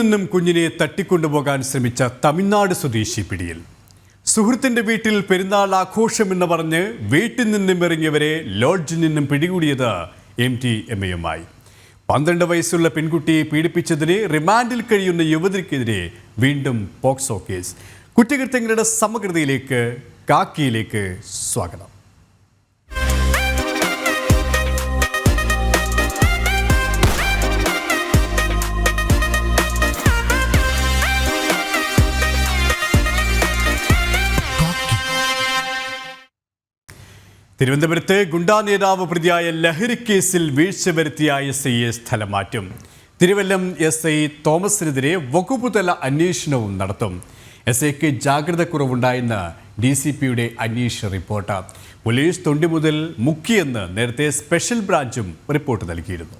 നിന്നും കുഞ്ഞിനെ തട്ടിക്കൊണ്ടുപോകാൻ ശ്രമിച്ച തമിഴ്നാട് സ്വദേശി പിടിയിൽ. സുഹൃത്തിന്റെ വീട്ടിൽ പെരുന്നാൾ ആഘോഷമെന്ന് പറഞ്ഞ് വീട്ടിൽ നിന്നും ഇറങ്ങിയവരെ ലോഡ്ജിൽ നിന്നും പിടികൂടിയത് എം ടി എം എയുമായി. പന്ത്രണ്ട് വയസ്സുള്ള പെൺകുട്ടിയെ പീഡിപ്പിച്ചതിന് റിമാൻഡിൽ കഴിയുന്ന യുവതിക്കെതിരെ വീണ്ടും പോക്സോ കേസ്. കുറ്റകൃത്യങ്ങളുടെ സമഗ്രതയിലേക്ക് കാക്കിയിലേക്ക് സ്വാഗതം. തിരുവനന്തപുരത്ത് ഗുണ്ടാ നേതാവ് പ്രതിയായ ലഹരിക്കേസിൽ വീഴ്ച വരുത്തിയ എസ് ഐയെ സ്ഥലം മാറ്റും തിരുവല്ലം എസ് ഐ തോമസിനെതിരെ വകുപ്പുതല അന്വേഷണവും നടത്തും. എസ് ഐക്ക് ജാഗ്രത കുറവുണ്ടായെന്ന് ഡി സി പിയുടെ അന്വേഷണ റിപ്പോർട്ട്. പോലീസ് തൊണ്ടി മുതൽ മുക്കിയെന്ന് നേരത്തെ സ്പെഷ്യൽ ബ്രാഞ്ചും റിപ്പോർട്ട് നൽകിയിരുന്നു.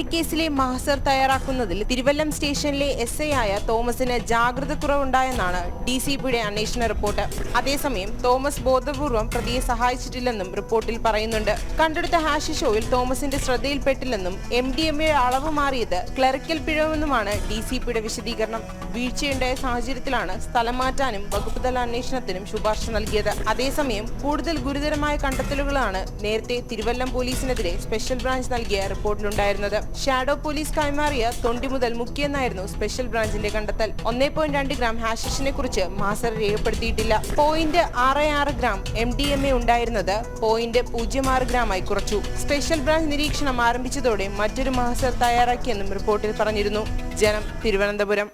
ലഹരിക്കേസിലെ മാസ്റ്റർ തയ്യാറാക്കുന്നതിൽ തിരുവല്ലം സ്റ്റേഷനിലെ എസ് ഐ ആയ തോമസിന് ജാഗ്രത കുറവുണ്ടായെന്നാണ് ഡി സി പിയുടെ അന്വേഷണ റിപ്പോർട്ട്. അതേസമയം തോമസ് ബോധപൂർവം പ്രതിയെ സഹായിച്ചിട്ടില്ലെന്നും റിപ്പോർട്ടിൽ പറയുന്നുണ്ട്. കണ്ടെടുത്ത ഹാഷി ഷോയിൽ തോമസിന്റെ ശ്രദ്ധയിൽപ്പെട്ടില്ലെന്നും എം ഡി എം എ അളവ് മാറിയത് ക്ലറിക്കൽ പിഴവെന്നുമാണ് ഡി സി പിയുടെ വിശദീകരണം. വീഴ്ചയുണ്ടായ സാഹചര്യത്തിലാണ് സ്ഥലം മാറ്റാനും വകുപ്പുതല അന്വേഷണത്തിനും ശുപാർശ നൽകിയത്. അതേസമയം കൂടുതൽ ഗുരുതരമായ കണ്ടെത്തലുകളാണ് നേരത്തെ തിരുവല്ലം പോലീസിനെതിരെ സ്പെഷ്യൽ ബ്രാഞ്ച് നൽകിയ റിപ്പോർട്ടിലുണ്ടായിരുന്നത്. ഷാഡോ പോലീസ് കൈമാറിയ തൊണ്ടി മുതൽ മുക്കിയെന്നായിരുന്നു സ്പെഷ്യൽ ബ്രാഞ്ചിന്റെ കണ്ടെത്തൽ. ഒന്നേ പോയിന്റ് രണ്ട് ഗ്രാം ഹാഷിഷിനെ കുറിച്ച് മാസർ രേഖപ്പെടുത്തിയിട്ടില്ല. പോയിന്റ് ആറ് ആറ് gram M D M A ഉണ്ടായിരുന്നത് പോയിന്റ് പൂജ്യം ആറ് ഗ്രാമായി കുറച്ചു. സ്പെഷ്യൽ ബ്രാഞ്ച് നിരീക്ഷണം ആരംഭിച്ചതോടെ മറ്റൊരു മാസർ തയ്യാറാക്കിയെന്നും റിപ്പോർട്ടിൽ പറഞ്ഞിരുന്നു. ജനം തിരുവനന്തപുരം.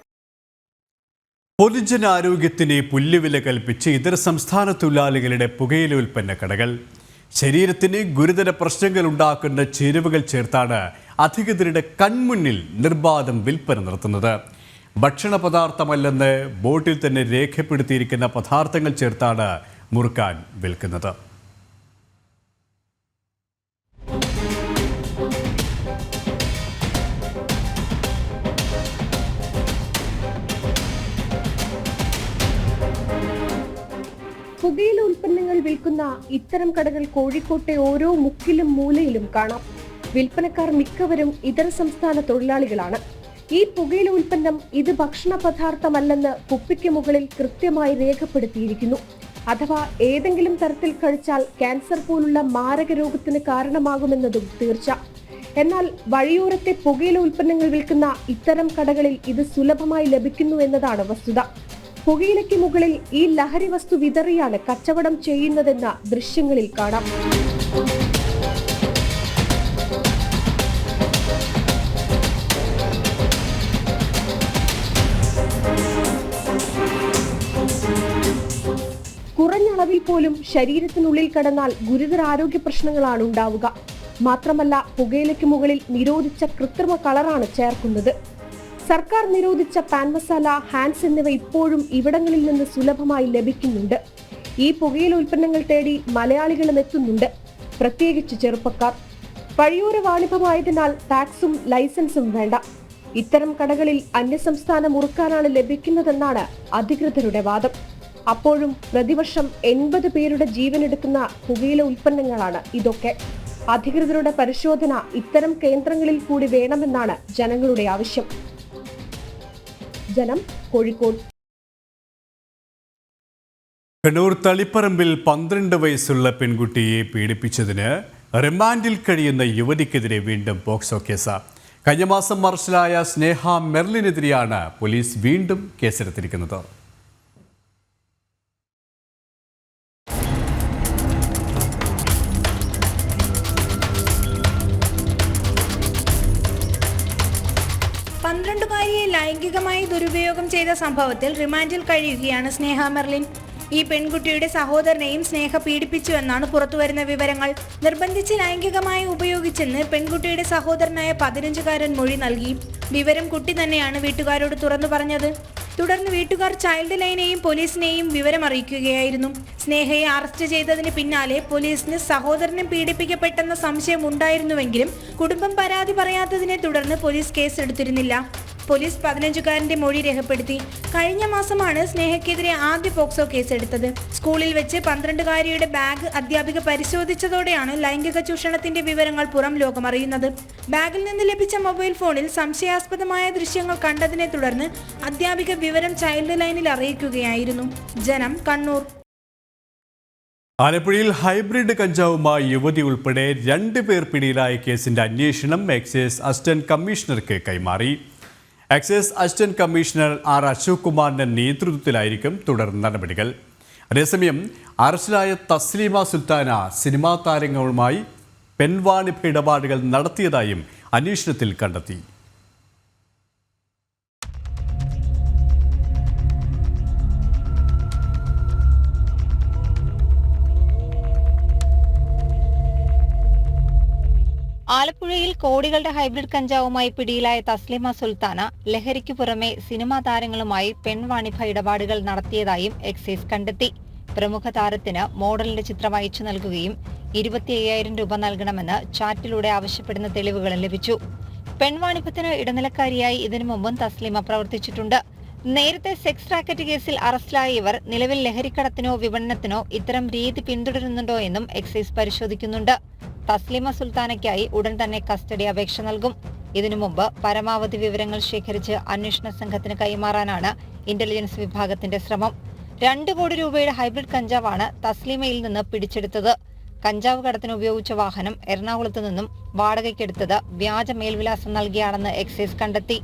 പൊതുജനാരോഗ്യത്തിന് പുല്ലുവില കൽപ്പിച്ച് ഇതര സംസ്ഥാന തൊഴിലാളികളുടെ പുകയില ഉൽപ്പന്ന കടകൾ. ശരീരത്തിന് ഗുരുതര പ്രശ്നങ്ങൾ ഉണ്ടാക്കുന്ന ചേരുവകൾ ചേർത്താണ് അധികൃതരുടെ കൺമുന്നിൽ നിർബാധം വിൽപ്പന നടത്തുന്നത്. ഭക്ഷണ പദാർത്ഥമല്ലെന്ന് ബോട്ടിൽ തന്നെ രേഖപ്പെടുത്തിയിരിക്കുന്ന പദാർത്ഥങ്ങൾ ചേർത്താണ് മുറുക്കാൻ വിൽക്കുന്നത്. പുകയില ഉൽപ്പന്നങ്ങൾ വിൽക്കുന്ന ഇത്തരം കടകൾ കോഴിക്കോട്ടെ ഓരോ മുക്കിലും മൂലയിലും കാണാം. വിൽപ്പനക്കാർ മിക്കവരും ഇതര സംസ്ഥാന തൊഴിലാളികളാണ്. ഈ പുകയില ഉൽപ്പന്നം ഇത് ഭക്ഷണ പദാർത്ഥമല്ലെന്ന് കുപ്പിക്ക് മുകളിൽ കൃത്യമായി രേഖപ്പെടുത്തിയിരിക്കുന്നു. അഥവാ ഏതെങ്കിലും തരത്തിൽ കഴിച്ചാൽ ക്യാൻസർ പോലുള്ള മാരക രോഗത്തിന് കാരണമാകുമെന്നതും തീർച്ച. എന്നാൽ വഴിയോരത്തെ പുകയില ഉൽപ്പന്നങ്ങൾ വിൽക്കുന്ന ഇത്തരം കടകളിൽ ഇത് സുലഭമായി ലഭിക്കുന്നു എന്നതാണ് വസ്തുത. പുകയിലയ്ക്ക് മുകളിൽ ഈ ലഹരി വസ്തു വിതറിയാണ് കച്ചവടം ചെയ്യുന്നതെന്ന ദൃശ്യങ്ങളിൽ കാണാം. കുറഞ്ഞ അളവിൽ പോലും ശരീരത്തിനുള്ളിൽ കടന്നാൽ ഗുരുതര ആരോഗ്യ പ്രശ്നങ്ങളാണ് ഉണ്ടാവുക. മാത്രമല്ല പുകയിലയ്ക്ക് മുകളിൽ നിരോധിച്ച കൃത്രിമ കളറാണ് ചേർക്കുന്നത്. സർക്കാർ നിരോധിച്ച പാൻ മസാല ഹാൻസ് എന്നിവ ഇപ്പോഴും ഇവിടങ്ങളിൽ നിന്ന് സുലഭമായി ലഭിക്കുന്നുണ്ട്. ഈ പുകയില ഉൽപ്പന്നങ്ങൾ തേടി മലയാളികളും എത്തുന്നുണ്ട്. പ്രത്യേകിച്ച് ചെറുപ്പക്കാർ. വഴിയോര വാണിഭമായതിനാൽ ടാക്സും ലൈസൻസും വേണ്ട. ഇത്തരം കടകളിൽ അന്യസംസ്ഥാന മുറുക്കാനാണ് ലഭിക്കുന്നതെന്നാണ് അധികൃതരുടെ വാദം. അപ്പോഴും പ്രതിവർഷം എൺപത് പേരുടെ ജീവനെടുക്കുന്ന പുകയില ഉൽപ്പന്നങ്ങളാണ് ഇതൊക്കെ. അധികൃതരുടെ പരിശോധന ഇത്തരം കേന്ദ്രങ്ങളിൽ കൂടി വേണമെന്നാണ് ജനങ്ങളുടെ ആവശ്യം. ജനം കോഴിക്കോട്. കണ്ണൂർ തളിപ്പറമ്പിൽ പന്ത്രണ്ട് വയസ്സുള്ള പെൺകുട്ടിയെ പീഡിപ്പിച്ചതിന് റിമാൻഡിൽ കഴിയുന്ന യുവതിക്കെതിരെ വീണ്ടും പോക്സോ കേസ്. കഴിഞ്ഞ മാസം അറസ്റ്റിലായ സ്നേഹ മെർലിനെതിരെയാണ് പോലീസ് വീണ്ടും കേസെടുത്തിരിക്കുന്നത്. ലൈംഗികമായി ദുരുപയോഗം ചെയ്ത സംഭവത്തിൽ റിമാൻഡിൽ കഴിയുകയാണ് സ്നേഹ മെർലിൻ. ഈ പെൺകുട്ടിയുടെ സഹോദരനെയും സ്നേഹ പീഡിപ്പിച്ചു എന്നാണ് പുറത്തുവരുന്ന വിവരങ്ങൾ. നിർബന്ധിച്ച് ലൈംഗികമായി ഉപയോഗിച്ചെന്ന് പെൺകുട്ടിയുടെ സഹോദരനായ പതിനഞ്ചുകാരൻ മൊഴി നൽകി. വിവരം കുട്ടി തന്നെയാണ് വീട്ടുകാരോട് തുറന്നു പറഞ്ഞത്. തുടർന്ന് വീട്ടുകാർ ചൈൽഡ് ലൈനെയും പോലീസിനെയും വിവരം അറിയിക്കുകയായിരുന്നു. സ്നേഹയെ അറസ്റ്റ് ചെയ്തതിന് പിന്നാലെ പോലീസിന് സഹോദരനും പീഡിപ്പിക്കപ്പെട്ടെന്ന സംശയം ഉണ്ടായിരുന്നുവെങ്കിലും കുടുംബം പരാതി പറയാത്തതിനെ തുടർന്ന് പോലീസ് കേസെടുത്തിരുന്നില്ല. പോലീസ് പതിനഞ്ചുകാരന്റെ മൊഴി രേഖപ്പെടുത്തി. കഴിഞ്ഞ മാസമാണ് സ്നേഹയ്ക്കെതിരെ ആദ്യ പോക്സോ കേസെടുത്തത്. സ്കൂളിൽ വെച്ച് പന്ത്രണ്ടുകാരിയുടെ ബാഗ് അധ്യാപിക പരിശോധിച്ചതോടെയാണ് ലൈംഗിക ചൂഷണത്തിന്റെ വിവരങ്ങൾ പുറം ലോകമറിയുന്നത്. ബാഗിൽ നിന്ന് ലഭിച്ച മൊബൈൽ ഫോണിൽ സംശയാസ്പദമായ ദൃശ്യങ്ങൾ കണ്ടതിനെ തുടർന്ന് അധ്യാപിക വിവരം ചൈൽഡ് ലൈനിൽ അറിയിക്കുകയായിരുന്നു. ജനം കണ്ണൂർ. ആലപ്പുഴയിൽ ഹൈബ്രിഡ് കഞ്ചാവുമായി യുവതി ഉൾപ്പെടെ രണ്ട് പേർ പിടിയിലായ കേസിന്റെ അന്വേഷണം എക്സൈസ് അസിസ്റ്റന്റ് കമ്മീഷണർക്ക് കൈമാറി. Excise assistant commissioner R Ashok കുമാറിന്റെ നേതൃത്വത്തിലായിരിക്കും തുടർ നടപടികൾ. അതേസമയം അറസ്റ്റിലായ തസ്ലീമ സുൽത്താന സിനിമാ താരങ്ങളുമായി പെൺവാണിഭ ഇടപാടുകൾ നടത്തിയതായും അന്വേഷണത്തിൽ കണ്ടെത്തി. ആലപ്പുഴയിൽ കോടികളുടെ ഹൈബ്രിഡ് കഞ്ചാവുമായി പിടിയിലായ തസ്ലിമ സുൽത്താന ലഹരിക്കു പുറമെ സിനിമാ താരങ്ങളുമായി പെൺവാണിഭ ഇടപാടുകൾ നടത്തിയതായും എക്സൈസ് കണ്ടെത്തി. പ്രമുഖ താരത്തിന് മോഡലിന്റെ ചിത്രം അയച്ചു നൽകുകയും ഇരുപത്തി അയ്യായിരം രൂപ നൽകണമെന്ന് ചാറ്റിലൂടെ ആവശ്യപ്പെടുന്ന തെളിവുകൾ ലഭിച്ചു. പെൺവാണിഭത്തിന് ഇടനിലക്കാരിയായി ഇതിനു മുമ്പും തസ്ലിമ പ്രവർത്തിച്ചിട്ടുണ്ട്. നേരത്തെ സെക്സ് റാക്കറ്റ് കേസിൽ അറസ്റ്റിലായ ഇവർ നിലവിൽ ലഹരിക്കടത്തിനോ വിപണനത്തിനോ ഇത്തരം രീതി പിന്തുടരുന്നുണ്ടോ എന്നും എക്സൈസ് പരിശോധിക്കുന്നുണ്ട്. തസ്ലിമ സുൽത്താനയ്ക്കായി ഉടൻ തന്നെ കസ്റ്റഡി അപേക്ഷ നൽകും. ഇതിനു മുമ്പ് പരമാവധി വിവരങ്ങൾ ശേഖരിച്ച് അന്വേഷണ സംഘത്തിന് കൈമാറാനാണ് ഇന്റലിജൻസ് വിഭാഗത്തിന്റെ ശ്രമം. രണ്ട് കോടി രൂപയുടെ ഹൈബ്രിഡ് കഞ്ചാവാണ് തസ്ലിമയിൽ നിന്ന് പിടിച്ചെടുത്തത്. കഞ്ചാവ് കടത്തിന് ഉപയോഗിച്ച വാഹനം എറണാകുളത്ത് നിന്നും വാടകയ്ക്കെടുത്തത് വ്യാജ മേൽവിലാസം നൽകിയാണെന്ന് എക്സൈസ് കണ്ടെത്തി.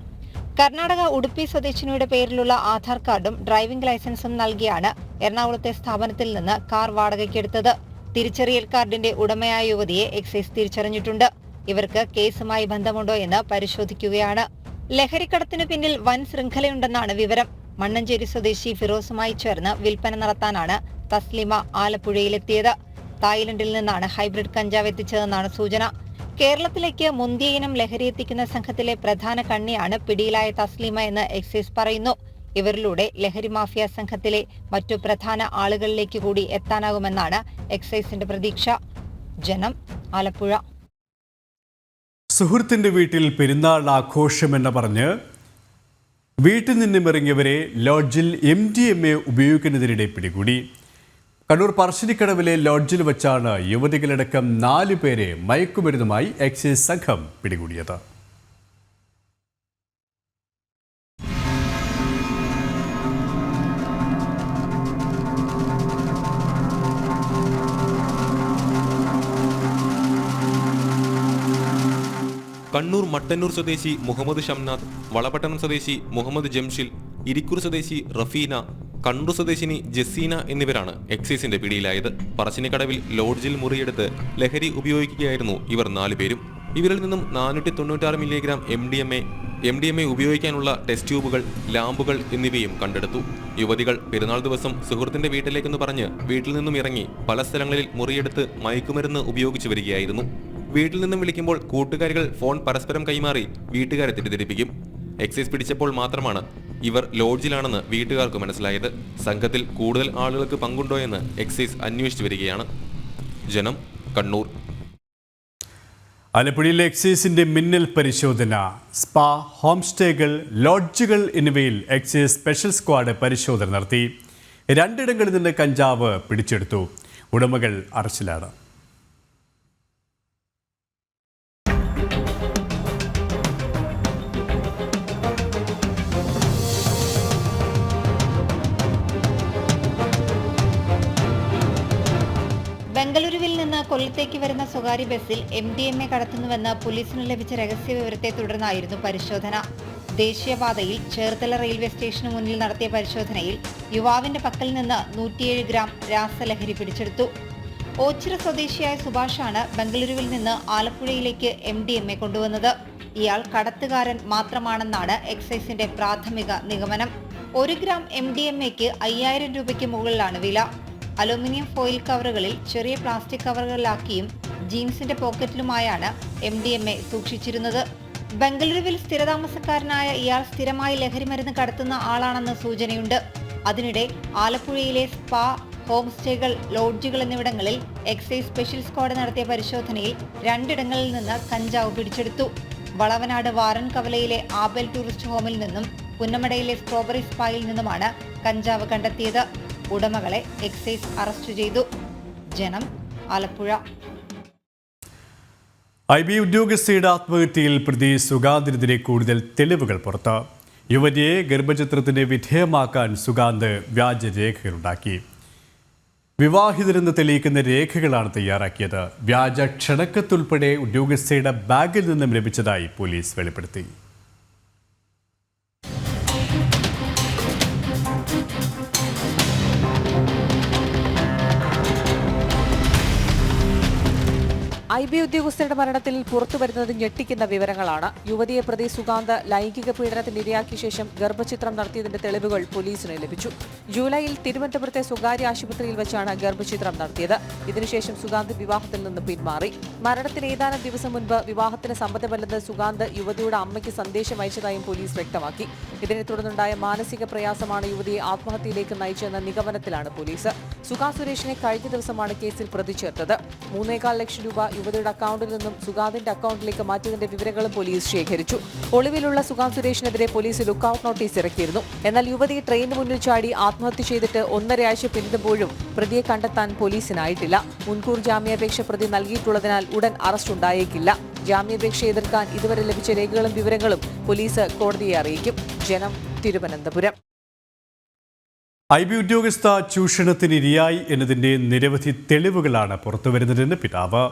കർണാടക ഉടുപ്പി സ്വദേശിനിയുടെ പേരിലുള്ള ആധാർ കാർഡും ഡ്രൈവിംഗ് ലൈസൻസും നൽകിയാണ് എറണാകുളത്തെ സ്ഥാപനത്തിൽ നിന്ന് കാർ വാടകയ്ക്കെടുത്തത്. തിരിച്ചറിയൽ കാർഡിന്റെ ഉടമയായ യുവതിയെ എക്സൈസ് തിരിച്ചറിഞ്ഞിട്ടുണ്ട്. ഇവർക്ക് കേസുമായി ബന്ധമുണ്ടോ എന്ന് പരിശോധിക്കുകയാണ്. ലഹരിക്കടത്തിനു പിന്നിൽ വൻ ശൃംഖലയുണ്ടെന്നാണ് വിവരം. മണ്ണഞ്ചേരി സ്വദേശി ഫിറോസുമായി ചേർന്ന് വിൽപ്പന നടത്താനാണ് തസ്ലിമ ആലപ്പുഴയിലെത്തിയത്. തായ്ലൻഡിൽ നിന്നാണ് ഹൈബ്രിഡ് കഞ്ചാവ് എത്തിച്ചതെന്നാണ് സൂചന. കേരളത്തിലേക്ക് മുന്തിയ ഇനം ലഹരി എത്തിക്കുന്ന സംഘത്തിലെ പ്രധാന കണ്ണിയാണ് പിടിയിലായ തസ്ലിമ എന്ന് എക്സൈസ് പറയുന്നു. ഇവരിലൂടെ ലഹരി മാഫിയ സംഘത്തിലെ മറ്റു പ്രധാന ആളുകളിലേക്ക് കൂടി എത്താനാകുമെന്നാണ് എക്സൈസിന്റെ പ്രതീക്ഷ. ജനം ആലപ്പുഴ. സുഹൃത്തിന്റെ വീട്ടിൽ പെരുന്നാൾ ആഘോഷമെന്ന് പറഞ്ഞ് വീട്ടിൽ നിന്നും ഇറങ്ങിയവരെ ലോഡ്ജിൽ എം ഡി എം എ ഉപയോഗിക്കുന്നതിനിടെ പിടികൂടി. കണ്ണൂർ പറശ്ശിനിക്കടവിലെ ലോഡ്ജിൽ വെച്ചാണ് യുവതികളടക്കം നാലു പേരെ മയക്കുമരുന്നുമായി എക്സൈസ് സംഘം പിടികൂടിയത്. കണ്ണൂർ മട്ടന്നൂർ സ്വദേശി മുഹമ്മദ് ഷംനാഥ് വളപട്ടണം സ്വദേശി മുഹമ്മദ് ജംഷിൽ ഇരിക്കൂർ സ്വദേശി റഫീന കണ്ണൂർ സ്വദേശിനി ജസീന എന്നിവരാണ് എക്സൈസിന്റെ പിടിയിലായത്. പറശ്ശിനിക്കടവിൽ ലോഡ്ജിൽ മുറിയെടുത്ത് ലഹരി ഉപയോഗിക്കുകയായിരുന്നു ഇവർ നാലുപേരും ഇവരിൽ നിന്നും നാനൂറ്റി തൊണ്ണൂറ്റാറ് milligram M D M A M D M A ഉപയോഗിക്കാനുള്ള ടെസ്റ്റ് ട്യൂബുകൾ ലാമ്പുകൾ എന്നിവയും കണ്ടെടുത്തു. യുവതികൾ പെരുന്നാൾ ദിവസം സുഹൃത്തിന്റെ വീട്ടിലേക്കെന്ന് പറഞ്ഞ് വീട്ടിൽ നിന്നും ഇറങ്ങി പല സ്ഥലങ്ങളിൽ മുറിയെടുത്ത് മയക്കുമരുന്ന് ഉപയോഗിച്ചു വരികയായിരുന്നു. വീട്ടിൽ നിന്നും വിളിക്കുമ്പോൾ കൂട്ടുകാരികൾ ഫോൺ പരസ്പരം കൈമാറി വീട്ടുകാരെ തെറ്റിദ്ധരിപ്പിക്കും. എക്സൈസ് പിടിച്ചപ്പോൾ മാത്രമാണ് ഇവർ ലോഡ്ജിലാണെന്ന് വീട്ടുകാർക്ക് മനസ്സിലായത്. സംഘത്തിൽ കൂടുതൽ ആളുകൾക്ക് പങ്കുണ്ടോ എന്ന് എക്സൈസ് അന്വേഷിച്ചു വരികയാണ്. ജനം കണ്ണൂർ. ആലപ്പുഴയിലെ എക്സൈസിന്റെ മിന്നൽ പരിശോധന സ്പാ ഹോം സ്റ്റേകൾ ലോഡ്ജുകൾ എന്നിവയിൽ എക്സൈസ് സ്പെഷ്യൽ സ്ക്വാഡ് പരിശോധന നടത്തി. രണ്ടിടങ്ങളിൽ നിന്ന് കഞ്ചാവ് പിടിച്ചെടുത്തു. ഉടമകൾ അറസ്റ്റിലാണ്. കൊല്ലത്തേക്ക് വരുന്ന സ്വകാര്യ ബസ്സിൽ എം ഡി എം എ കടത്തുന്നുവെന്ന് പോലീസിന് ലഭിച്ച രഹസ്യ വിവരത്തെ തുടർന്നായിരുന്നു പരിശോധന. ദേശീയപാതയിൽ ചേർത്തല റെയിൽവേ സ്റ്റേഷന് മുന്നിൽ നടത്തിയ പരിശോധനയിൽ യുവാവിന്റെ പക്കൽ നിന്ന് നൂറ്റിയേഴ് ഗ്രാം രാസലഹരി പിടിച്ചെടുത്തു. ഓച്ചിറ സ്വദേശിയായ സുഭാഷാണ് ബംഗളൂരുവിൽ നിന്ന് ആലപ്പുഴയിലേക്ക് എം ഡി എം എ കൊണ്ടുവന്നത്. ഇയാൾ കടത്തുകാരൻ മാത്രമാണെന്നാണ് എക്സൈസിന്റെ പ്രാഥമിക നിഗമനം. ഒരു ഗ്രാം എം ഡി എം എക്ക് അയ്യായിരം രൂപയ്ക്ക് മുകളിലാണ് വില. അലുമിനിയം ഫോയിൽ കവറുകളിൽ ചെറിയ പ്ലാസ്റ്റിക് കവറുകളിലാക്കിയും ജീൻസിന്റെ പോക്കറ്റിലുമായാണ് എം ഡി എം എ സൂക്ഷിച്ചിരുന്നത്. ബംഗളൂരുവിൽ സ്ഥിരതാമസക്കാരനായ ഇയാൾ സ്ഥിരമായി ലഹരിമരുന്ന് കടത്തുന്ന ആളാണെന്ന് സൂചനയുണ്ട്. അതിനിടെ ആലപ്പുഴയിലെ സ്പാ ഹോം സ്റ്റേകൾ ലോഡ്ജുകൾ എന്നിവിടങ്ങളിൽ എക്സൈസ് സ്പെഷ്യൽ സ്ക്വാഡ് നടത്തിയ പരിശോധനയിൽ രണ്ടിടങ്ങളിൽ നിന്ന് കഞ്ചാവ് പിടിച്ചെടുത്തു. വളവനാട് വാറൻ കവലയിലെ ആബൽ ടൂറിസ്റ്റ് ഹോമിൽ നിന്നും പുന്നമടയിലെ സ്ട്രോബെറി സ്പായിൽ നിന്നുമാണ് കഞ്ചാവ് കണ്ടെത്തിയത്. ഉടമകളെ എക്സൈസ് അറസ്റ്റ് ചെയ്തു. ജനം ആലപ്പുഴ. ഐ ബി ഉദ്യോഗസ്ഥയുടെ ആത്മഹത്യയിൽ പ്രതി സുഗാന്തിനെതിരെ കൂടുതൽ തെളിവുകൾ പുറത്ത്. യുവതിയെ ഗർഭചിത്രത്തിന് വിധേയമാക്കാൻ സുഗാന്ത് വ്യാജരേഖകളുണ്ടാക്കി വിവാഹിതരെന്ന് തെളിയിക്കുന്ന രേഖകളാണ് തയ്യാറാക്കിയത്. വ്യാജ ക്ഷണക്കത്തുൾപ്പെടെ ഉദ്യോഗസ്ഥയുടെ ബാഗിൽ നിന്നും ലഭിച്ചതായി പോലീസ് വെളിപ്പെടുത്തി. ഐ ബി ഉദ്യോഗസ്ഥരുടെ മരണത്തിൽ പുറത്തുവരുന്നത് ഞെട്ടിക്കുന്ന വിവരങ്ങളാണ്. യുവതിയെ പ്രതി സുഗാന്ത് ലൈംഗിക പീഡനത്തിന് ഇരയാക്കിയ ശേഷം ഗർഭചിത്രം നടത്തിയതിന്റെ തെളിവുകൾ പോലീസിന് ലഭിച്ചു. ജൂലൈയിൽ തിരുവനന്തപുരത്തെ സ്വകാര്യ ആശുപത്രിയിൽ വെച്ചാണ് ഗർഭചിത്രം നടത്തിയത്. ഇതിനുശേഷം സുഗാന്ത് വിവാഹത്തിൽ നിന്ന് പിന്മാറി. മരണത്തിന് ഏതാനും ദിവസം മുൻപ് വിവാഹത്തിന് സമ്മതമല്ലെന്ന് സുഗാന്ത് യുവതിയുടെ അമ്മയ്ക്ക് സന്ദേശം അയച്ചതായും പോലീസ് വ്യക്തമാക്കി. ഇതിനെ തുടർന്നുണ്ടായ മാനസിക പ്രയാസമാണ് യുവതിയെ ആത്മഹത്യയിലേക്ക് നയിച്ചെന്ന നിഗമനത്തിലാണ് പോലീസ്. സുഗാ സുരേഷിനെ കഴിഞ്ഞ ദിവസമാണ് കേസിൽ പ്രതി ചേർത്തത് മൂന്നേകാൽ ലക്ഷം രൂപ യുവതിയുടെ അക്കൗണ്ടിൽ നിന്നും സുഗാന്തിന്റെ അക്കൗണ്ടിലേക്ക് മാറ്റിയതിന്റെ വിവരങ്ങളും പോലീസ് ശേഖരിച്ചു. ഒളിവിലുള്ള സുഗാന്ത് സുരേഷിനെതിരെ പോലീസ് ലുക്കൌട്ട് നോട്ടീസ് ഇറക്കിയിരുന്നു. എന്നാൽ യുവതി ട്രെയിനിന് മുന്നിൽ ചാടി ആത്മഹത്യ ചെയ്തിട്ട് ഒന്നരയാഴ്ച പിന്നിടുമ്പോഴും പ്രതിയെ കണ്ടെത്താൻ പോലീസിനായിട്ടില്ല. മുൻകൂർ ജാമ്യാപേക്ഷ പ്രതി നൽകിയിട്ടുള്ളതിനാൽ ഉടൻ അറസ്റ്റ് ഉണ്ടായേക്കില്ല. ജാമ്യാപേക്ഷ എതിർക്കാൻ ഇതുവരെ ലഭിച്ച രേഖകളും വിവരങ്ങളും പോലീസ് കോടതിയെ അറിയിക്കും. ജനം തിരുവനന്തപുരം. ഐ ബി ഉദ്യോഗസ്ഥ ചൂഷണത്തിനിരയായി എന്നതിന്റെ നിരവധി തെളിവുകളാണ് പുറത്തുവരുന്നതെന്ന് പിതാവ്.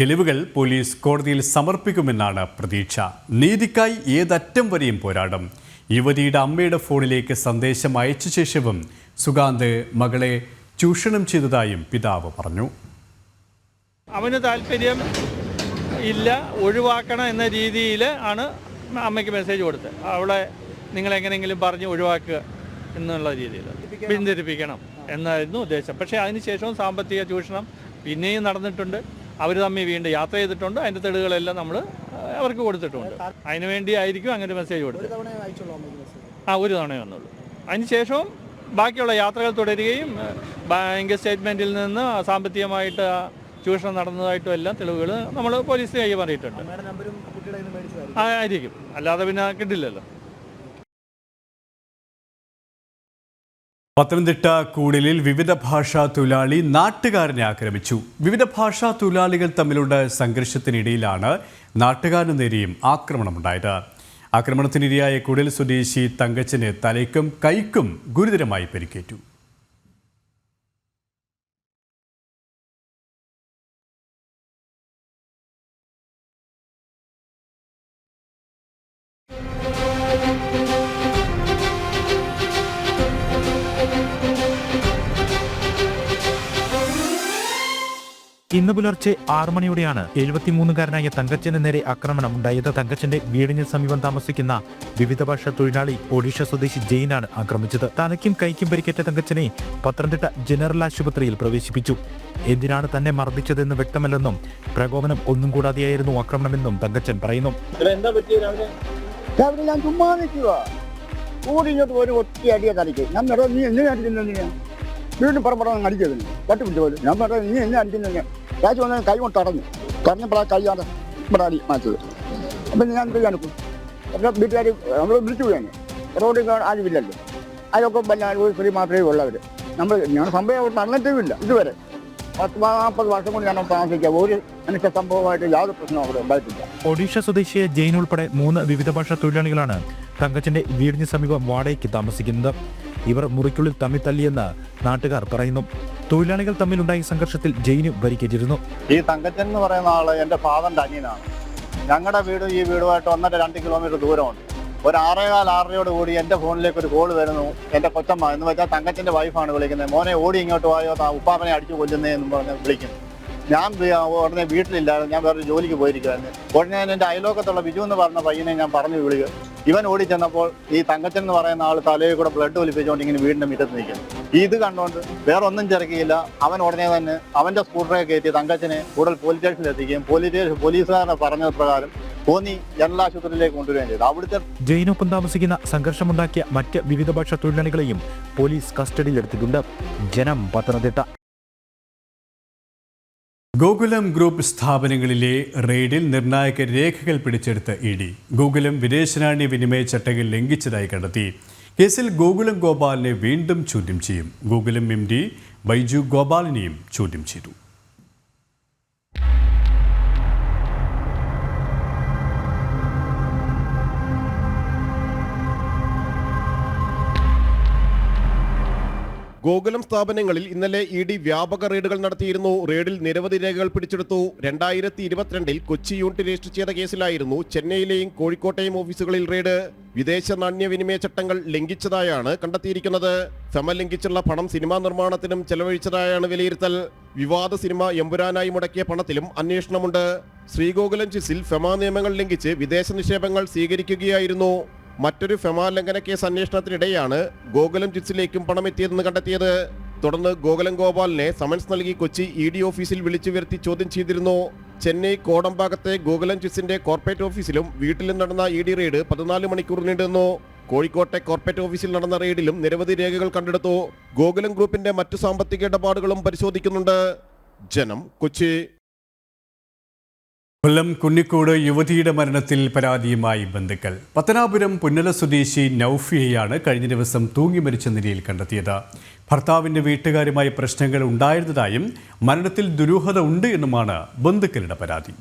തെളിവുകൾ പോലീസ് കോടതിയിൽ സമർപ്പിക്കുമെന്നാണ് പ്രതീക്ഷ. നീതിക്കായി ഏതറ്റം വരെയും പോരാടും. യുവതിയുടെ അമ്മയുടെ ഫോണിലേക്ക് സന്ദേശം അയച്ച ശേഷവും സുഗാന്ത് മകളെ ചൂഷണം ചെയ്തതായും പിതാവ് പറഞ്ഞു. അവന് താല്പര്യം ഇല്ല ഒഴിവാക്കണം എന്ന രീതിയിൽ ആണ് അമ്മയ്ക്ക് മെസ്സേജ് കൊടുത്തത്. അവളെ നിങ്ങൾ എങ്ങനെയെങ്കിലും പറഞ്ഞ് ഒഴിവാക്കുക എന്നുള്ള രീതിയിൽ. പിന്തിരിപ്പിക്കണം എന്നായിരുന്നു ഉദ്ദേശം. പക്ഷേ അതിനുശേഷവും സാമ്പത്തിക ചൂഷണം പിന്നെയും നടന്നിട്ടുണ്ട്. അവർ തമ്മിൽ വീണ്ടും യാത്ര ചെയ്തിട്ടുണ്ട്. അതിന്റെ തെളിവുകളെല്ലാം നമ്മൾ അവർക്ക് കൊടുത്തിട്ടുണ്ട്. അതിന് വേണ്ടിയായിരിക്കും അങ്ങനെ മെസ്സേജ് കൊടുത്തത്. ആ ഒരു തവണ വന്നുള്ളൂ. അതിനുശേഷവും ബാക്കിയുള്ള യാത്രകൾ തുടരുകയും ബാങ്ക് സ്റ്റേറ്റ്മെന്റിൽ നിന്ന് സാമ്പത്തികമായിട്ട് ചൂഷണം നടന്നതായിട്ടും എല്ലാം തെളിവുകൾ നമ്മൾ പോലീസിന് കൈമാറിയിട്ടുണ്ട് ആ, ആയിരിക്കും. അല്ലാതെ പിന്നെ കിട്ടില്ലല്ലോ. പത്തനംതിട്ട കൂടലിൽ വിവിധ ഭാഷാ തൊഴിലാളി നാട്ടുകാരനെ ആക്രമിച്ചു. വിവിധ ഭാഷാ തൊഴിലാളികൾ തമ്മിലുള്ള സംഘർഷത്തിനിടയിലാണ് നാട്ടുകാരനു നേരെയും ആക്രമണമുണ്ടായത്. ആക്രമണത്തിനിരയായ കൂടൽ സ്വദേശി തങ്കച്ചന് തലയ്ക്കും കൈക്കും ഗുരുതരമായി പരിക്കേറ്റു. ഇന്ന് പുലർച്ചെ ആറു മണിയോടെയാണ് എഴുപത്തിമൂന്നുകാരനായ തങ്കച്ചന് നേരെ ആക്രമണം ഉണ്ടായത്. തങ്കച്ചന്റെ വീടിന് സമീപം താമസിക്കുന്ന വിവിധ ഭാഷാ തൊഴിലാളി ഒഡീഷ സ്വദേശി ജെയിനാണ് ആക്രമിച്ചത്. തലയ്ക്കും കൈക്കും പരിക്കേറ്റ തങ്കച്ചനെ പത്തനംതിട്ട ജനറൽ ആശുപത്രിയിൽ പ്രവേശിപ്പിച്ചു. എന്തിനാണ് തന്നെ മർദ്ദിച്ചതെന്ന് വ്യക്തമല്ലെന്നും പ്രകോപനം ഒന്നും കൂടാതെയായിരുന്നു ആക്രമണമെന്നും തങ്കച്ചൻ പറയുന്നു. ഞാൻ ചുമ്മാ നിൽക്കുക കൂടി ഇങ്ങോട്ട് ഒരു ഒറ്റ അടിയെ തലയ്ക്ക് ഞാൻ നീ എന്നെ അടിക്കുന്നതിന് വീണ്ടും പുറപ്പെടാൻ അടിച്ചതിന് പട്ടി പിടിച്ച പോലെ ഞാൻ പറഞ്ഞത് നീ എന്നെ അടിക്കുന്നില്ല രാജു വന്ന കൈ കൊണ്ട് തടഞ്ഞു. തടഞ്ഞപ്പോഴാണ് കൈയാണ് ഇവിടെ അടി മാറ്റത് അപ്പം ഞാൻ എന്ത് കാണിക്കും അപ്പോൾ വീട്ടുകാർ നമ്മൾ വിളിച്ചു പോയാണ് റോഡിൽ ആരുമില്ലല്ലോ. അതിലൊക്കെ വല്ല സ്ത്രീ മാത്രമേ ഉള്ളവർ നമ്മൾ ഞാൻ സംഭവം അവിടെ ഇല്ല ഇതുവരെ. പത്ത് നാൽപ്പത് വർഷം കൊണ്ട് ഞാൻ താമസിക്കുക താമസിക്കാം. ഒരു മനുഷ്യ സംഭവമായിട്ട് യാതൊരു പ്രശ്നവും അവിടെ ഉണ്ടായിട്ടില്ല. ഒഡീഷ സ്വദേശിയെ ജയിൻ ഉൾപ്പെടെ മൂന്ന് വിവിധ ഭാഷാ തൊഴിലാളികളാണ് തങ്കച്ചന്റെ വീടിന് സമീപം വാടകയ്ക്ക് താമസിക്കുന്നത്. ഇവർ മുറിക്കുള്ളിൽ തമ്മിൽ തല്ലിയെന്ന് നാട്ടുകാർ പറയുന്നു. തൊഴിലാളികൾ തമ്മിലുണ്ടായ സംഘർഷത്തിൽ ജയിനു പരിക്കേറ്റിരുന്നു. ഈ തങ്കച്ചൻ എന്ന് പറയുന്ന ആൾ എന്റെ ഫാദറിന്റെ അനിയനാണ്. ഞങ്ങളുടെ വീട് ഈ വീടുമായിട്ട് ഒന്നര രണ്ട് കിലോമീറ്റർ ദൂരമുണ്ട്. ഒരു ആറേകാൽ ആറരയോട് കൂടി എന്റെ ഫോണിലേക്ക് ഒരു കോൾ വരുന്നു. എന്റെ കൊച്ചമ്മ എന്ന് വെച്ചാൽ തങ്കച്ചന്റെ വൈഫാണ് വിളിക്കുന്നത്. മോനെ ഓടി ഇങ്ങോട്ട് താ ഉപ്പാപ്പനെ അടിച്ചു കൊല്ലുന്നേ എന്ന് പറഞ്ഞ് വിളിക്കുന്നു. ഞാൻ ഉടനെ വീട്ടിലില്ലായിരുന്നു. ഞാൻ വേറെ ജോലിക്ക് പോയിരിക്കുവായിരുന്നു. ഉടനെ ഞാൻ എന്റെ അയലോക്കത്തുള്ള ബിജു എന്ന് പറഞ്ഞ പയ്യനെ ഞാൻ പറഞ്ഞു വിളിക്കുക ഇവൻ ഓടി ചെന്നപ്പോൾ ഈ തങ്കച്ചൻ എന്ന് പറയുന്ന ആൾ തലയിൽ കൂടെ ബ്ലഡ് ഒലിപ്പിച്ചുകൊണ്ട് ഇങ്ങനെ വീടിന്റെ മുറ്റത്ത് നിൽക്കും. ഇത് കണ്ടുകൊണ്ട് വേറെ ഒന്നും ചെറുക്കിയില്ല. അവൻ ഉടനെ തന്നെ അവന്റെ സ്കൂട്ടറെ കയറ്റി തങ്കച്ചനെ കൂടുതൽ പോലീസ് സ്റ്റേഷനിൽ എത്തിക്കുകയും പോലീസ് സ്റ്റേഷൻ പറഞ്ഞത് പ്രകാരം ജെയിനൊപ്പം താമസിക്കുന്ന സംഘർഷമുണ്ടാക്കിയ മറ്റ് വിവിധ ഭാഷാ തൊഴിലാളികളെയും പോലീസ് കസ്റ്റഡിയിലെടുത്തിട്ടുണ്ട്. ജനം പത്തനംതിട്ട. ഗോകുലം ഗ്രൂപ്പ് സ്ഥാപനങ്ങളിലെ റെയ്ഡിൽ നിർണായക രേഖകൾ പിടിച്ചെടുത്ത ഇ ഡി ഗോകുലം വിദേശനാണ്യ വിനിമയ ചട്ടങ്ങൾ ലംഘിച്ചതായി കണ്ടെത്തി. കേസിൽ ഗോകുലം ഗോപാലിനെ വീണ്ടും ചോദ്യം ചെയ്യും. ഗോകുലം എം ഡി ബൈജു ഗോപാലിനെയും ചോദ്യം ചെയ്തു. ഗോകുലം സ്ഥാപനങ്ങളിൽ ഇന്നലെ ഇ ഡി വ്യാപക റെയ്ഡുകൾ നടത്തിയിരുന്നു. റെയ്ഡിൽ നിരവധി രേഖകൾ പിടിച്ചെടുത്തു. രണ്ടായിരത്തി ഇരുപത്തിരണ്ടിൽ കൊച്ചി യൂണിറ്റ് രജിസ്റ്റർ ചെയ്ത കേസിലായിരുന്നു ചെന്നൈയിലെയും കോഴിക്കോട്ടെയും ഓഫീസുകളിൽ റെയ്ഡ്. വിദേശ നാണ്യവിനിമയ ചട്ടങ്ങൾ ലംഘിച്ചതായാണ് കണ്ടെത്തിയിരിക്കുന്നത്. സമ ലംഘിച്ചുള്ള പണം സിനിമാ നിർമ്മാണത്തിനും ചെലവഴിച്ചതായാണ് വിലയിരുത്തൽ. വിവാദ സിനിമ എമ്പുരാനായി മുടക്കിയ പണത്തിലും അന്വേഷണമുണ്ട്. ശ്രീഗോകുലം ചിസിൽ ഫെമ നിയമങ്ങൾ ലംഘിച്ച് വിദേശ നിക്ഷേപങ്ങൾ സ്വീകരിക്കുകയായിരുന്നു. മറ്റൊരു ഫെമാ ലംഘന കേസ് അന്വേഷണത്തിനിടെയാണ് ഗോകുലം ചിറ്റ്സിലേക്കും പണം എത്തിയതെന്ന് കണ്ടെത്തിയത്. തുടർന്ന് ഗോകുലം ഗോപാലിനെ സമൻസ് നൽകി കൊച്ചി ഇ ഡി ഓഫീസിൽ വിളിച്ചു വരുത്തി ചോദ്യം ചെയ്തിരുന്നു. ചെന്നൈ കോടമ്പാകത്തെ ഗോകുലം ചിറ്റ്സിന്റെ കോർപ്പറേറ്റ് ഓഫീസിലും വീട്ടിലും നടന്ന ഇ ഡി റെയ്ഡ് പതിനാല് മണിക്കൂർ നീണ്ടുന്നു കോഴിക്കോട്ടെ കോർപ്പറേറ്റ് ഓഫീസിൽ നടന്ന റെയ്ഡിലും നിരവധി രേഖകൾ കണ്ടെടുത്തു. ഗോകുലം ഗ്രൂപ്പിന്റെ മറ്റു സാമ്പത്തിക ഇടപാടുകളും പരിശോധിക്കുന്നുണ്ട്. ജനം കൊച്ചി കൊല്ലം കുന്നിക്കോട് യുവതിയുടെ മരണത്തിൽ പരാതിയുമായി ബന്ധുക്കൾ. പത്തനാപുരം പുന്നല സ്വദേശി നൌഫിയെയാണ് കഴിഞ്ഞ ദിവസം തൂങ്ങി മരിച്ച നിലയിൽ കണ്ടെത്തിയത്. ഭർത്താവിന്റെ വീട്ടുകാരുമായി പ്രശ്നങ്ങൾ ഉണ്ടായിരുന്നതായും മരണത്തിൽ ദുരൂഹത ഉണ്ട് എന്നുമാണ് ബന്ധുക്കളുടെ പരാതി.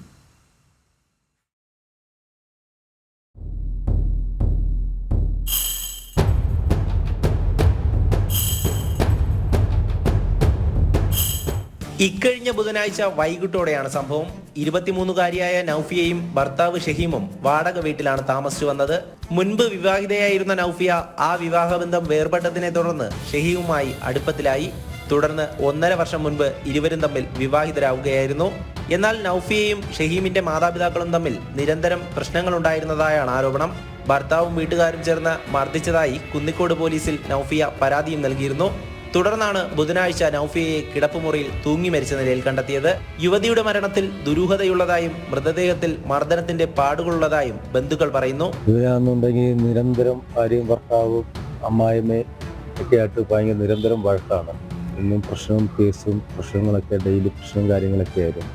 ഇക്കഴിഞ്ഞ ബുധനാഴ്ച വൈകിട്ടോടെയാണ് സംഭവം. ഇരുപത്തിമൂന്നുകാരിയായ നൌഫിയയും ഭർത്താവ് ഷഹീമും വാടക വീട്ടിലാണ് താമസിച്ചു വന്നത്. മുൻപ് വിവാഹിതയായിരുന്ന നൌഫിയ ആ വിവാഹബന്ധം വേർപെട്ടതിനെ തുടർന്ന് ഷഹീമുമായി അടുപ്പത്തിലായി. തുടർന്ന് ഒന്നര വർഷം മുൻപ് ഇരുവരും തമ്മിൽ വിവാഹിതരാവുകയായിരുന്നു. എന്നാൽ നൌഫിയയും ഷഹീമിന്റെ മാതാപിതാക്കളും തമ്മിൽ നിരന്തരം പ്രശ്നങ്ങൾ ഉണ്ടായിരുന്നതായാണ് ആരോപണം. ഭർത്താവും വീട്ടുകാരും ചേർന്ന് മർദ്ദിച്ചതായി കുന്നിക്കോട് പോലീസിൽ നൌഫിയ പരാതിയും നൽകിയിരുന്നു. തുടർന്നാണ് ബുധനാഴ്ച നൌഫിയയെ കിടപ്പുമുറിയിൽ തൂങ്ങി മരിച്ച നിലയിൽ കണ്ടെത്തിയത്. യുവതിയുടെ മരണത്തിൽ ദുരൂഹതയുള്ളതായും മൃതദേഹത്തിൽ മർദ്ദനത്തിന്റെ പാടുകളുള്ളതായും ബന്ധുക്കൾ പറയുന്നു. ഇവരാണെന്നുണ്ടെങ്കിൽ നിരന്തരം ഭാര്യയും ഭർത്താവും അമ്മായിമ്മയും ഒക്കെ ആയിട്ട് ഭയങ്കര നിരന്തരം വഴക്കാണ്. എന്നും പ്രശ്നവും കേസും പ്രശ്നങ്ങളൊക്കെ ഡെയിലി പ്രശ്നവും കാര്യങ്ങളൊക്കെ ആയിരുന്നു.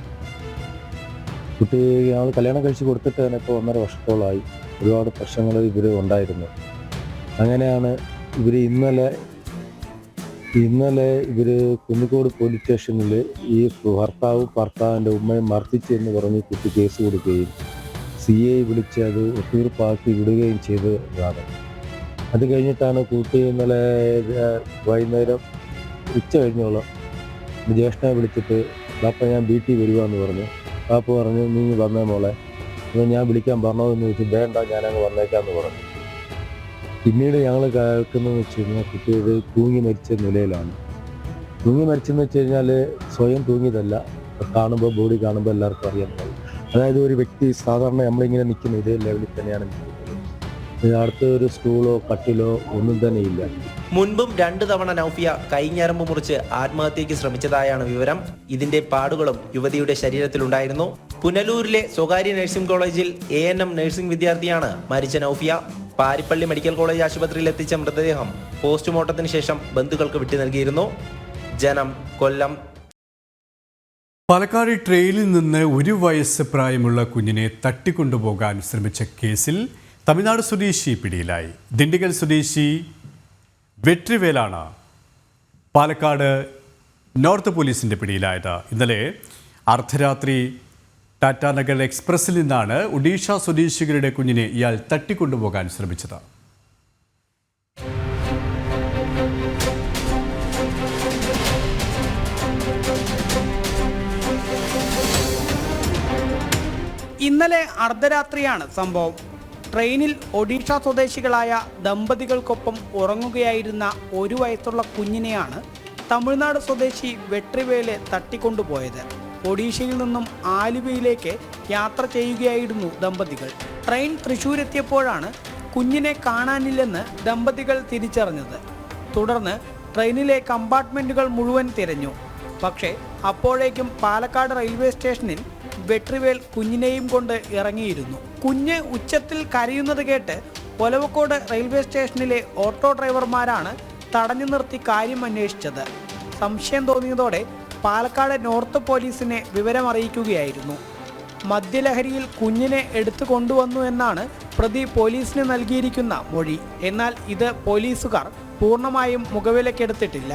കുട്ടി ഞങ്ങൾ കല്യാണം കഴിച്ച് കൊടുത്തിട്ട് തന്നെ ഇപ്പോൾ ഒന്നര വർഷത്തോളമായി ഒരുപാട് പ്രശ്നങ്ങൾ ഇവർ ഉണ്ടായിരുന്നു. അങ്ങനെയാണ് ഇവർ ഇന്നലെ ഇന്നലെ ഇവർ കുന്നിക്കോട് പോലീസ് സ്റ്റേഷനിൽ ഈ ഭർത്താവ് ഭർത്താവിന്റെ ഉമ്മയെ മർദ്ദിച്ചു എന്ന് പറഞ്ഞ് കുട്ടി കേസ് കൊടുക്കുകയും സി ഐ വിളിച്ച് അത് ഒത്തീർപ്പാക്കി വിടുകയും ചെയ്തതാണ് അത് കഴിഞ്ഞിട്ടാണ് കുട്ടി ഇന്നലെ വൈകുന്നേരം ഉച്ച കഴിഞ്ഞോളം ജ്യേഷ്ഠനെ വിളിച്ചിട്ട് ബാപ്പ ഞാൻ വീട്ടിൽ വരുവാന്ന് പറഞ്ഞു. ബാപ്പ പറഞ്ഞു നീ വന്നേ മോളെ. ഞാൻ വിളിക്കാൻ പറഞ്ഞോ എന്ന് ചോദിച്ചു വേണ്ട ഞാനങ്ങ് വന്നേക്കാന്ന് പറഞ്ഞു. പിന്നീട് ഞങ്ങൾ കേൾക്കുന്നതെന്ന് വെച്ച് കഴിഞ്ഞാൽ കുട്ടിയുടെ തൂങ്ങി മരിച്ച നിലയിലാണ്. തൂങ്ങി മരിച്ചെന്ന് വെച്ച് കഴിഞ്ഞാൽ സ്വയം തൂങ്ങിയതല്ല കാണുമ്പോൾ ബോഡി കാണുമ്പോൾ എല്ലാവർക്കും അറിയാൻ കഴിയും. അതായത് ഒരു വ്യക്തി സാധാരണ നമ്മളിങ്ങനെ നിൽക്കുന്ന ഇതേ ലെവലിൽ തന്നെയാണ് നിൽക്കുന്നത്. അടുത്ത ഒരു സ്റ്റൂളോ കട്ടിലോ ഒന്നും തന്നെ ഇല്ല. മുൻപും രണ്ടു തവണ നൌഫിയ കൈഞ്ഞരമ്പ് മുറിച്ച് ആത്മഹത്യയ്ക്ക് ശ്രമിച്ചതായാണ് വിവരം. ഇതിന്റെ പാടുകളും യുവതിയുടെ ശരീരത്തിലുണ്ടായിരുന്നു പുനലൂരിലെ സ്വകാര്യ നഴ്സിംഗ് കോളേജിൽ എ എൻ എം നഴ്സിംഗ് വിദ്യാർത്ഥിയാണ് മരിച്ച നൌഫിയ. പാരിപ്പള്ളി മെഡിക്കൽ കോളേജ് ആശുപത്രിയിൽ എത്തിച്ച മൃതദേഹം പോസ്റ്റ്മോർട്ടത്തിന് ശേഷം ബന്ധുക്കൾക്ക് വിട്ടു നൽകിയിരുന്നു. ജനം കൊല്ലം. പാലക്കാട് ട്രെയിനിൽ നിന്ന് ഒരു വയസ്സ് പ്രായമുള്ള കുഞ്ഞിനെ തട്ടിക്കൊണ്ടുപോകാൻ ശ്രമിച്ച കേസിൽ തമിഴ്നാട് സ്വദേശി പിടിയിലായി. ദിണ്ടിഗൽ സ്വദേശി വെട്രിവേലാണ് പാലക്കാട് നോർത്ത് പോലീസിന്റെ പിടിയിലായത്. ഇന്നലെ അർദ്ധരാത്രി ടാറ്റാനഗർ എക്സ്പ്രസിൽ നിന്നാണ് ഒഡീഷ സ്വദേശികളുടെ കുഞ്ഞിനെ ഇയാൾ തട്ടിക്കൊണ്ടുപോകാൻ ശ്രമിച്ചത്. ഇന്നലെ അർദ്ധരാത്രിയാണ് സംഭവം. ട്രെയിനിൽ ഒഡീഷ സ്വദേശികളായ ദമ്പതികൾക്കൊപ്പം ഉറങ്ങുകയായിരുന്ന ഒരു വയസ്സുള്ള കുഞ്ഞിനെയാണ് തമിഴ്നാട് സ്വദേശി വെട്രിവേലെ തട്ടിക്കൊണ്ടുപോയത്. ഒഡീഷയിൽ നിന്നും ആലുവയിലേക്ക് യാത്ര ചെയ്യുകയായിരുന്നു ദമ്പതികൾ. ട്രെയിൻ തൃശ്ശൂരെത്തിയപ്പോഴാണ് കുഞ്ഞിനെ കാണാനില്ലെന്ന് ദമ്പതികൾ തിരിച്ചറിഞ്ഞത്. തുടർന്ന് ട്രെയിനിലെ കമ്പാർട്ട്മെന്റുകൾ മുഴുവൻ തിരഞ്ഞു. പക്ഷേ അപ്പോഴേക്കും പാലക്കാട് റെയിൽവേ സ്റ്റേഷനിൽ വെട്രിവേൽ കുഞ്ഞിനെയും കൊണ്ട് ഇറങ്ങിയിരുന്നു. കുഞ്ഞ് ഉച്ചത്തിൽ കരയുന്നത് കേട്ട് ഒലവക്കോട് റെയിൽവേ സ്റ്റേഷനിലെ ഓട്ടോ ഡ്രൈവർമാരാണ് തടഞ്ഞു നിർത്തി കാര്യം അന്വേഷിച്ചത്. സംശയം തോന്നിയതോടെ പാലക്കാട് നോർത്ത് പോലീസിനെ വിവരമറിയിക്കുകയായിരുന്നു. മദ്യലഹരിയിൽ കുഞ്ഞിനെ എടുത്തു കൊണ്ടുവന്നു എന്നാണ് പ്രതി പോലീസിന് നൽകിയിരിക്കുന്ന മൊഴി. എന്നാൽ ഇത് പോലീസുകാർ പൂർണമായും മുഖവിലക്കെടുത്തിട്ടില്ല.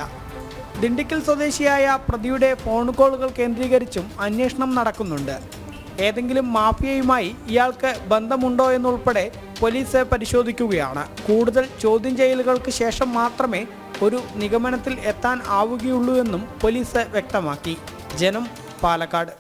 ദിണ്ടിക്കൽ സ്വദേശിയായ പ്രതിയുടെ ഫോൺ കോളുകൾ കേന്ദ്രീകരിച്ചും അന്വേഷണം നടക്കുന്നുണ്ട്. ഏതെങ്കിലും മാഫിയയുമായി ഇയാൾക്ക് ബന്ധമുണ്ടോ എന്നുൾപ്പെടെ പോലീസ് പരിശോധിക്കുകയാണ്. കൂടുതൽ ചോദ്യം ചെയ്യലുകൾക്ക് ശേഷം മാത്രമേ ഒരു നിഗമനത്തിൽ എത്താൻ ആവുകയുള്ളൂ എന്നും പോലീസ് വ്യക്തമാക്കി. ജനം പാലക്കാട്.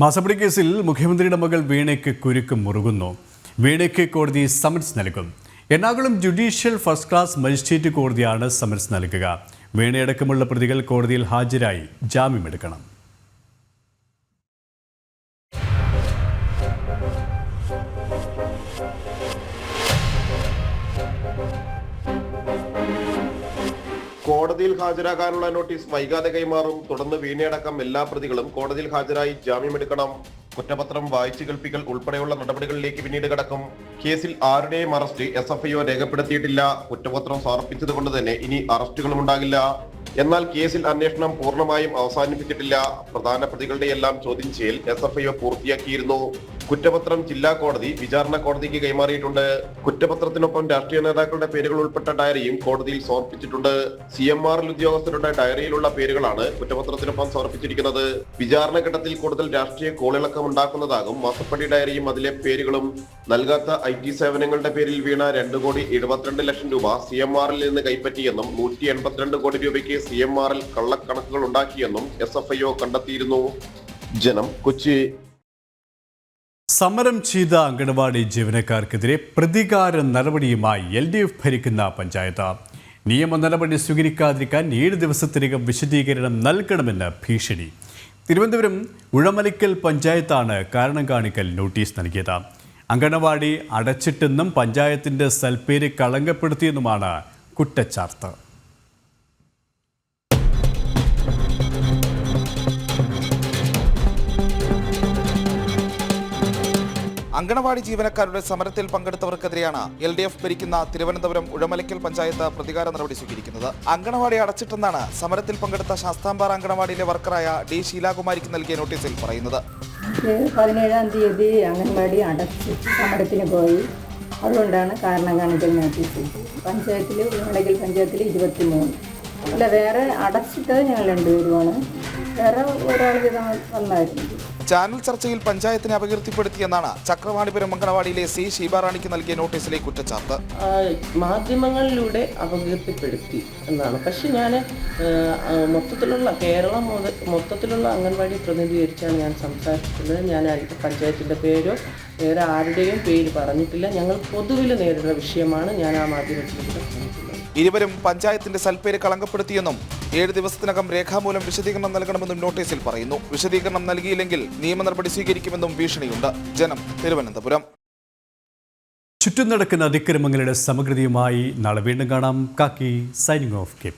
മാസപ്പടി കേസിൽ മുഖ്യമന്ത്രിയുടെ മകൾ വീണയ്ക്ക് കുരുക്ക് മുറുകുന്നു. വീണയ്ക്ക് കോടതി സമൻസ് നൽകും. Ernakulam judicial first class magistrate കോടതിയാണ് സമൻസ് നൽകുക. വീണയടക്കമുള്ള പ്രതികൾ കോടതിയിൽ ഹാജരായി ജാമ്യമെടുക്കണം കോടതിയിൽ ഹാജരാകാനുള്ള നോട്ടീസ് വൈകാതെ കൈമാറും. തുടർന്ന് വീണയടക്കം എല്ലാ പ്രതികളും കോടതിയിൽ ഹാജരായി ജാമ്യമെടുക്കണം കുറ്റപത്രം വായിച്ചു കേൾപ്പിക്കൽ ഉൾപ്പെടെയുള്ള നടപടികളിലേക്ക് പിന്നീട് കടക്കും. കേസിൽ ആരുടെയും അറസ്റ്റ് എസ് എഫ് ഐഒ രേഖപ്പെടുത്തിയിട്ടില്ല. കുറ്റപത്രം സമർപ്പിച്ചത് കൊണ്ട് തന്നെ ഇനി അറസ്റ്റുകളും ഉണ്ടാകില്ല. എന്നാൽ കേസിൽ അന്വേഷണം പൂർണമായും അവസാനിപ്പിച്ചിട്ടില്ല. പ്രധാന പ്രതികളുടെ എല്ലാം ചോദ്യം ചെയ്യൽ എസ് എഫ് ഐഒ പൂർത്തിയാക്കിയിരുന്നു. കുറ്റപത്രം ജില്ലാ കോടതി വിചാരണ കോടതിക്ക് കൈമാറിയിട്ടുണ്ട്. കുറ്റപത്രത്തിനൊപ്പം രാഷ്ട്രീയ നേതാക്കളുടെ പേരുകൾ ഉൾപ്പെട്ട ഡയറിയും കോടതിയിൽ സമർപ്പിച്ചിട്ടുണ്ട്. സി എം ആറിൽ ഉദ്യോഗസ്ഥരുടെ ഡയറിയിലുള്ള പേരുകളാണ് കുറ്റപത്രത്തിനൊപ്പം സമർപ്പിച്ചിരിക്കുന്നത്. വിചാരണ ഘട്ടത്തിൽ കൂടുതൽ രാഷ്ട്രീയ കോളിളക്കം ഉണ്ടാക്കുന്നതാകും മാസപ്പടി ഡയറിയും അതിലെ പേരുകളും. നൽകാത്ത ഐ ടി സേവനങ്ങളുടെ പേരിൽ വീണ രണ്ട് കോടി എഴുപത്തിരണ്ട് ലക്ഷം രൂപ സി എം ആറിൽ നിന്ന് കൈപ്പറ്റിയെന്നും നൂറ്റി എൺപത്തിരണ്ട് കോടി രൂപയ്ക്ക് സി എം ആറിൽ കള്ളക്കണക്കുകൾ ഉണ്ടാക്കിയെന്നും എസ് എഫ് ഐ ഒ കണ്ടെത്തിയിരുന്നു. ജനം കൊച്ചി സമരം ചെയ്ത അങ്കണവാടി ജീവനക്കാർക്കെതിരെ പ്രതികാര നടപടിയുമായി എൽ ഡി എഫ് ഭരിക്കുന്ന പഞ്ചായത്ത്. നിയമ നടപടി സ്വീകരിക്കാതിരിക്കാൻ ഏഴ് ദിവസത്തിനകം വിശദീകരണം നൽകണമെന്ന് ഭീഷണി. തിരുവനന്തപുരം ഉഴമലിക്കൽ പഞ്ചായത്താണ് കാരണം കാണിക്കൽ നോട്ടീസ് നൽകിയത്. അങ്കണവാടി അടച്ചിട്ടെന്നും പഞ്ചായത്തിന്റെ സൽപ്പേര് കളങ്കപ്പെടുത്തിയെന്നുമാണ് കുറ്റച്ചാർത്ത്. അങ്കണവാടി ജീവനക്കാരുടെ സമരത്തിൽ പങ്കെടുത്തവർക്കെതിരെയാണ് എൽ ഡി എഫ് ഭരിക്കുന്ന തിരുവനന്തപുരം ഉഴമലയ്ക്കൽ പഞ്ചായത്ത് പ്രതികാര നടപടി സ്വീകരിക്കുന്നത്. അങ്കണവാടി അടച്ചിട്ടെന്നാണ് സമരത്തിൽ പങ്കെടുത്ത ശാസ്താംപാറ അങ്കണവാടിയിലെ വർക്കറായ ഡി ശീലാകുമാരിക്ക് നൽകിയ നോട്ടീസിൽ പറയുന്നത്. പതിനേഴാം തീയതി അംഗൻവാടി അടച്ച് സമരത്തിന് പോയി. അതുകൊണ്ടാണ് കാരണം കാണിക്കൽ നോട്ടീസ്. പഞ്ചായത്തിൽ ഉഴമലയ്ക്കൽ പഞ്ചായത്തിൽ ഇരുപത്തി മൂന്ന് അല്ല വേറെ അടച്ചിട്ട് ഞങ്ങൾ രണ്ടുപേരുമാണ്. വേറെ ഒരാൾ വീതം വന്നായിരുന്നു. ചാനൽ ചർച്ചയിൽ പഞ്ചായത്തിനെ അപകീർത്തിപ്പെടുത്തിയെന്നാണ് ചക്രവാണിപുരം അങ്കണവാടിയിലെ സി ഷീബാറാണിക്ക് നൽകിയ നോട്ടീസിലെ കുറ്റച്ചാർത്ത്. മാധ്യമങ്ങളിലൂടെ അപകീർത്തിപ്പെടുത്തി എന്നാണ്. പക്ഷെ ഞാൻ മൊത്തത്തിലുള്ള കേരളം മൊത്തത്തിലുള്ള അംഗൻവാടി പ്രതിനിധീകരിച്ചാണ് ഞാൻ സംസാരിച്ചിട്ടുള്ളത് ഞാൻ പഞ്ചായത്തിന്റെ പേരോ വേറെ ആരുടെയും പേര് പറഞ്ഞിട്ടില്ല. ഞങ്ങൾ പൊതുവിൽ നേരിടുന്ന വിഷയമാണ് ഞാൻ ആ മാധ്യമത്തിലൂടെ ഇരുവരും പഞ്ചായത്തിന്റെ സൽപ്പേര് കളങ്കപ്പെടുത്തിയെന്നും ഏഴ് ദിവസത്തിനകം രേഖാമൂലം വിശദീകരണം നൽകണമെന്നും നോട്ടീസിൽ പറയുന്നു. വിശദീകരണം നൽകിയില്ലെങ്കിൽ നിയമ നടപടി സ്വീകരിക്കുമെന്നും ഭീഷണിയുണ്ട്. ജനം തിരുവനന്തപുരം. ചുറ്റും നടക്കുന്ന അതിക്രമങ്ങളുടെ സമഗ്രതയുമായി നാളെ വീണ്ടും കാണാം. കാക്കി സൈനിങ് ഓഫ് കെ